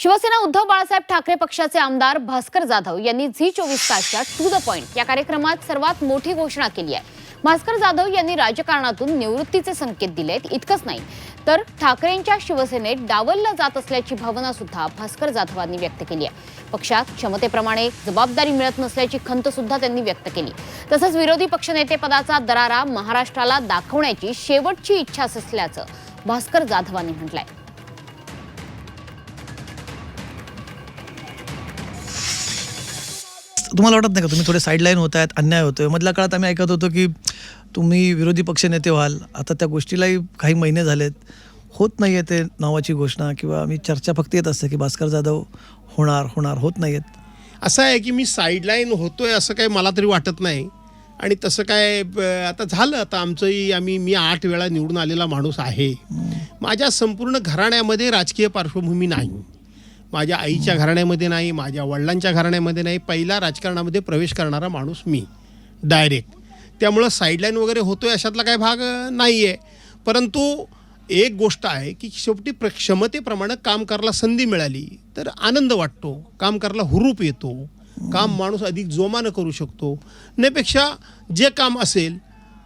शिवसेना उद्धव बाळासाहेब ठाकरे पक्षाचे आमदार भास्कर जाधव यांनी झी चोवीस तासच्या टू द पॉइंट या कार्यक्रमात सर्वात मोठी घोषणा केली आहे. भास्कर जाधव यांनी राजकारणातून निवृत्तीचे संकेत दिलेत इतकंच नाही. तर ठाकरेंच्या शिवसेनेत डावललं जात असल्याची भावना सुद्धा भास्कर जाधवांनी व्यक्त केली आहे. पक्षात क्षमतेप्रमाणे जबाबदारी मिळत नसल्याची खंत सुद्धा त्यांनी व्यक्त केली. तसंच विरोधी पक्षनेतेपदाचा दरारा महाराष्ट्राला दाखवण्याची शेवटची इच्छा असल्याचं भास्कर जाधवांनी म्हटलंय. तुम्हाला वाटत नाही का? तुम्ही थोडे साईडलाईन होत आहेत अन्याय होतोय. मधल्या काळात आम्ही ऐकत होतो की तुम्ही विरोधी पक्षनेते व्हाल. आता त्या गोष्टीलाही काही महिने झालेत. होत नाही आहे ते नावाची घोषणा किंवा आम्ही चर्चा फक्त येत असते की भास्कर जाधव होणार होणार होत नाही आहेत असं आहे की मी साईडलाईन होतोय असं काही मला तरी वाटत नाही. आणि तसं काय आता झालं. आता आमचंही आम्ही मी आठ वेळा निवडून आलेला माणूस आहे. माझ्या संपूर्ण घराण्यामध्ये राजकीय पार्श्वभूमी नाही. माझ्या आईच्या घराण्यामध्ये नाही माझ्या वडिलांच्या घराण्यामध्ये नाही पहिला राजकारणामध्ये प्रवेश करणारा माणूस मी डायरेक्ट त्यामुळं साईडलाईन वगैरे होतो आहे अशातला काही भाग नाही आहे परंतु एक गोष्ट आहे की शेवटी प्र क्षमतेप्रमाणे काम करायला संधी मिळाली तर आनंद वाटतो. काम करायला हुरूप येतो. काम माणूस अधिक जोमानं करू शकतो. नेपेक्षा जे काम असेल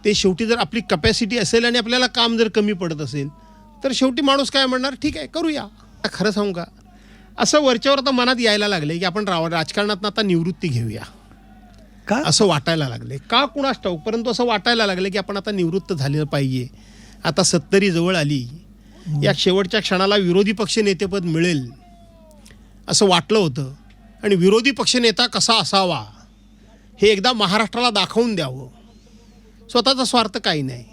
ते शेवटी जर आपली कपॅसिटी असेल आणि आपल्याला काम जर कमी पडत असेल तर शेवटी माणूस काय म्हणणार ठीक आहे करूया. खरं सांगू का? असं वरच्यावर आता मनात यायला लागले की आपण राव राजकारणात आता निवृत्ती घेऊया. का? असं वाटायला लागले. का कुणास ठाऊक? परंतु असं वाटायला लागले की आपण आता निवृत्त झालं पाहिजे. आता सत्तरी जवळ आली. या शेवटच्या क्षणाला विरोधी पक्ष नेतेपद मिळेल असं वाटलं होतं. आणि विरोधी पक्षनेता कसा असावा हे एकदा महाराष्ट्राला दाखवून द्यावं. स्वतःचा स्वार्थ काही नाही.